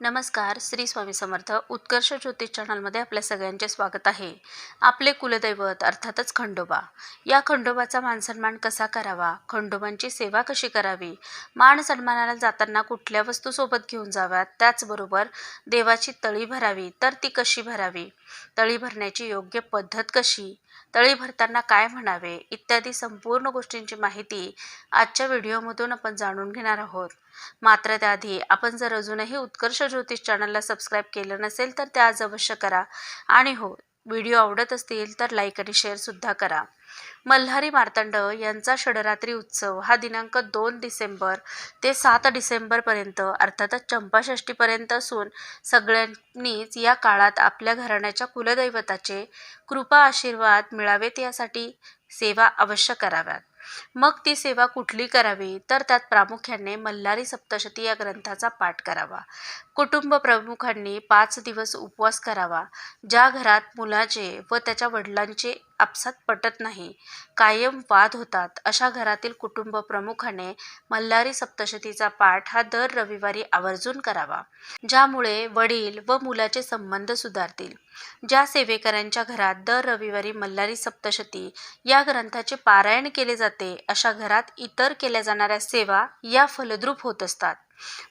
नमस्कार श्री स्वामी समर्थ. उत्कर्ष ज्योतिष चॅनलमध्ये आपल्या सगळ्यांचे स्वागत आहे. आपले कुलदैवत अर्थातच खंडोबा. या खंडोबाचा मानसन्मान कसा करावा? खंडोबांची सेवा कशी करावी? मान सन्मानाला जाताना कुठल्या वस्तू सोबत घेऊन जाव्यात? त्याचबरोबर देवाची तळी भरावी तर ती कशी भरावी? तळी भरण्याची योग्य पद्धत कशी? तळी भरताना काय म्हणावे? इत्यादी संपूर्ण गोष्टींची माहिती आजच्या व्हिडिओमधून आपण जाणून घेणार आहोत. मात्र त्याआधी आपण जर अजूनही उत्कर्ष ज्योतिष चॅनलला सबस्क्राईब केलं नसेल तर ते आज अवश्य करा. आणि हो व्हिडिओ आवडत असतील तर लाईक आणि शेअरसुद्धा करा. मल्हारी मार्तंड यांचा षडरात्री उत्सव हा दिनांक दोन डिसेंबर ते सात डिसेंबरपर्यंत अर्थातच चंपाषष्टीपर्यंत असून सगळ्यांनीच या काळात आपल्या घराण्याच्या कुलदैवताचे कृपा आशीर्वाद मिळावेत यासाठी सेवा अवश्य कराव्यात. मग ती सेवा कुठली करावी? तर त्यात प्रामुख्याने मल्हारी सप्तशती या ग्रंथाचा पाठ करावा. कुटुंब प्रमुखांनी पाच दिवस उपवास करावा. ज्या घरात मुलाचे व त्याच्या वडिलांचे आपसात पटत नाही कायम वाद होतात अशा घरातील कुटुंब प्रमुखाने मल्हारी सप्तशतीचा पाठ हा दर रविवारी आवर्जून करावा ज्यामुळे वडील व मुलाचे संबंध सुधारतील. ज्या सेवेकऱ्यांच्या घरात दर रविवारी मल्हारी सप्तशती या ग्रंथाचे पारायण केले जाते अशा घरात इतर केल्या जाणाऱ्या सेवा या फलद्रूप होत असतात.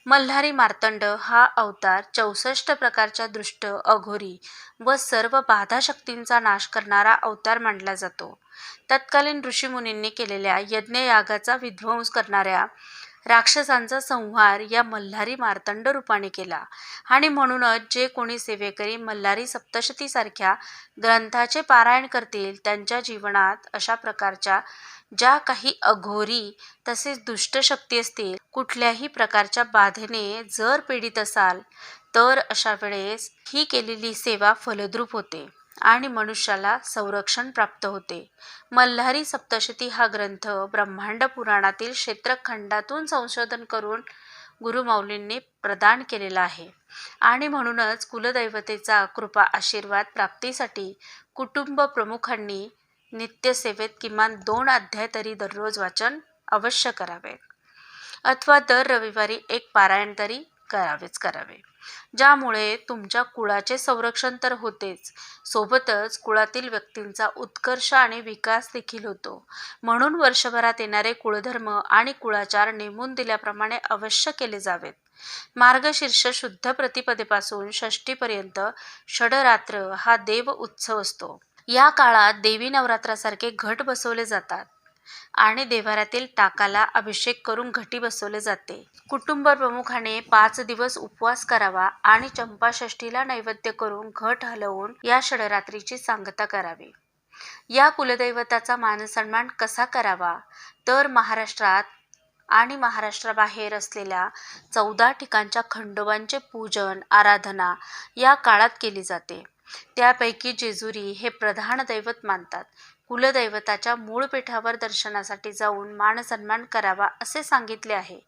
मल्हारी मार्तंड हा अवतार चौसष्ट प्रकारच्या दृष्ट अघोरी व सर्व बाधाशक्तींचा नाश करणारा अवतार मानला जातो. तत्कालीन ऋषीमुनींनी केलेल्या यज्ञयागाचा विध्वंस करणाऱ्या राक्षसांचा संहार या मल्हारी मार्तंड रूपाने केला. आणि म्हणूनच जे कोणी सेवेकरी मल्हारी सप्तशतीसारख्या ग्रंथाचे पारायण करतील त्यांच्या जीवनात अशा प्रकारच्या ज्या काही अघोरी तसेच दुष्ट शक्ती असतील कुठल्याही प्रकारच्या बाधेने जर पीडित असाल तर अशा वेळेस ही केलेली सेवा फलद्रूप होते आणि मनुष्याला संरक्षण प्राप्त होते. मल्हारी सप्तशती हा ग्रंथ ब्रह्मांड पुराणातील क्षेत्रखंडातून संशोधन करून गुरुमाऊलींनी प्रदान केलेला आहे आणि म्हणूनच कुलदैवतेचा कृपा आशीर्वाद प्राप्तीसाठी कुटुंब प्रमुखांनी नित्यसेवेत किमान दोन अध्याय तरी दररोज वाचन अवश्य करावे. अथवा दर रविवारी एक पारायण तरी करावेच करावे. ज्यामुळे तुमच्या कुळाचे संरक्षण तर होतेच. सोबतच कुळातील व्यक्तींचा उत्कर्ष आणि विकास देखील होतो. म्हणून वर्षभरात येणारे कुळधर्म आणि कुळाचार नेमून दिल्याप्रमाणे अवश्य केले जावेत. मार्गशीर्ष शुद्ध प्रतिपदेपासून षष्टीपर्यंत षडरात्र हा देव उत्सव असतो. या काळात देवी नवरात्रासारखे घट बसवले जातात आणि देवाऱ्यातील टाकाला अभिषेक करून घटी बसवले जाते. कुटुंब प्रमुखाने पाच दिवस उपवास करावा आणि चंपाषष्ठीला नैवेद्य करून घट हलवून या षडरात्रीची सांगता करावी. या कुलदैवताचा मानसन्मान कसा करावा? तर महाराष्ट्रात आणि महाराष्ट्राबाहेर असलेल्या चौदा ठिकाणच्या खंडोबांचे पूजन आराधना या काळात केली जाते. त्यापैकी जेजुरी हे प्रधान दैवत मानतात. कुलदैवताच्या मूळ पीठावर दर्शनासाठी जाऊन मानसन्मान करावा असे सांगितले आहे.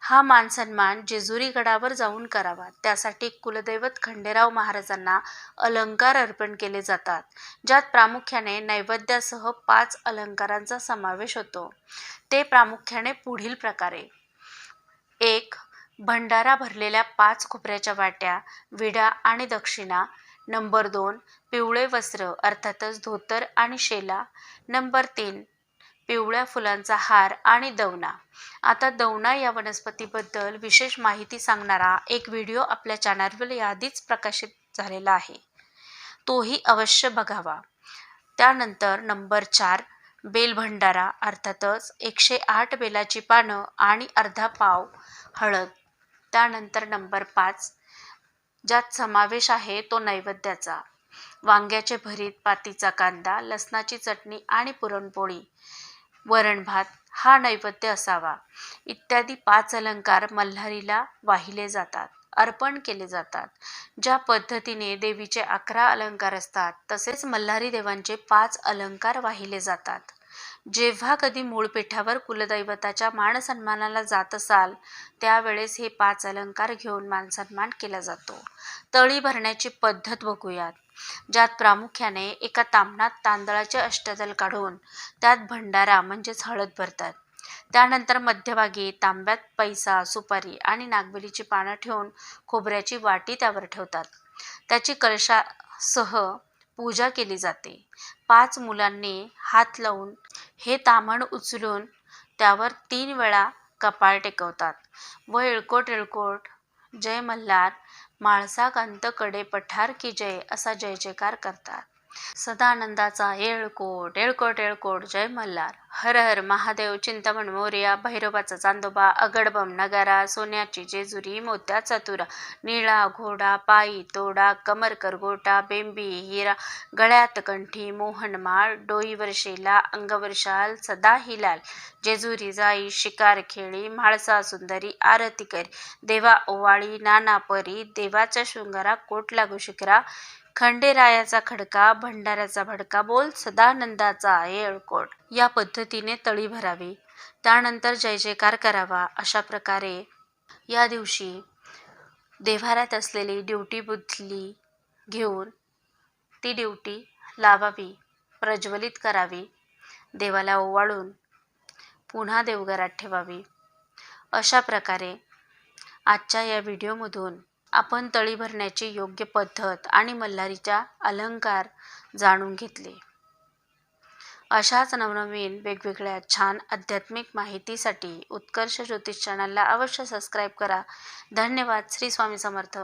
हा मानसन्मान जेजुरी गडावर जाऊन करावा. त्यासाठी कुलदैवत खंडेराव महाराजांना अलंकार अर्पण केले जातात ज्यात प्रामुख्याने नैवेद्यासह पाच अलंकारांचा समावेश होतो. ते प्रामुख्याने पुढील प्रकारे. एक भंडारा भरलेल्या पाच खोबऱ्याच्या वाट्या विडा आणि दक्षिणा नंबर दोन पिवळे वस्त्र अर्थातच धोतर आणि शेला. नंबर तीन पिवळ्या फुलांचा हार आणि दवना आता दवना या वनस्पतीबद्दल विशेष माहिती सांगणारा एक व्हिडिओ आपल्या चॅनलवर याआधीच प्रकाशित झालेला आहे. तोही अवश्य बघावा. त्यानंतर नंबर चार बेल भंडारा अर्थातच एकशे आठ बेलाची पानं आणि अर्धा पाव हळद. त्यानंतर नंबर पाच ज्यात समावेश आहे तो नैवेद्याचा. वांग्याचे भरीत पातीचा कांदा लसणाची चटणी आणि पुरणपोळी. वरण भात हा नैवेद्य असावा. इत्यादी पाच अलंकार मल्हारीला वाहिले जातात अर्पण केले जातात. ज्या पद्धतीने देवीचे अकरा अलंकार असतात तसेच मल्हारी देवांचे पाच अलंकार वाहिले जातात. जेव्हा कधी मूळ पीठावर कुलदैवताच्या मानसन्मानाला जात असाल त्यावेळेस हे पाच अलंकार घेऊन मानसन्मान केला जातो. तळी भरण्याची पद्धत बघूयात. ज्यात प्रामुख्याने एका तांबणात तांदळाचे अष्टदल काढून त्यात भंडारा म्हणजेच हळद भरतात. त्यानंतर मध्यभागी तांब्यात पैसा सुपारी आणि नागबेलीची पानं ठेवून खोबऱ्याची वाटी त्यावर ठेवतात. त्याची कलशासह पूजा केली जाते. पाच मुलांनी हात लावून हे ताम्हण उचलून त्यावर तीन वेळा कपाळ टेकवतात. व येळकोट येळकोट जय मल्हार माळसा कडे पठार की जय असा जय जयकार करतात. सदानंदाचा येळकोट येळकोट येळकोट जय मल्हार. हर हर महादेव चिंतामण मोर्या भैरवाचा चांदोबा अगडबम नगारा सोन्याची जेजुरी मोत्याचा तुरा निळा घोडा पायी तोडा कमर करगोटा बेंबी हिरा गळ्यात कंठी मोहनमाळ डोईवर शेला अंगवर शाल सदा हिलाल. जेजुरी जाई शिकार खेळी म्हाळसा सुंदरी आरती करी. देवा ओवाळी नाना परी देवाच्या शृंगारा कोट लागू शिकरा. खंडेरायाचा खडका भंडाऱ्याचा भडका बोल सदानंदाचा येळकोट या पद्धतीने तळी भरावी. त्यानंतर जय जयकार करावा अशा प्रकारे. या दिवशी देव्हाऱ्यात असलेली ड्युटी बुधली घेऊन ती ड्युटी लावावी प्रज्वलित करावी देवाला ओवाळून पुन्हा देवघरात ठेवावी. अशा प्रकारे आजच्या या व्हिडिओमधून आपण तळी भरण्याची योग्य पद्धत आणि मल्हारीच्या अलंकार जाणून घेतले. अशाच नवनवीन वेगवेगळ्या छान आध्यात्मिक माहितीसाठी उत्कर्ष ज्योतिष चॅनलला अवश्य सबस्क्राईब करा. धन्यवाद. श्री स्वामी समर्थ.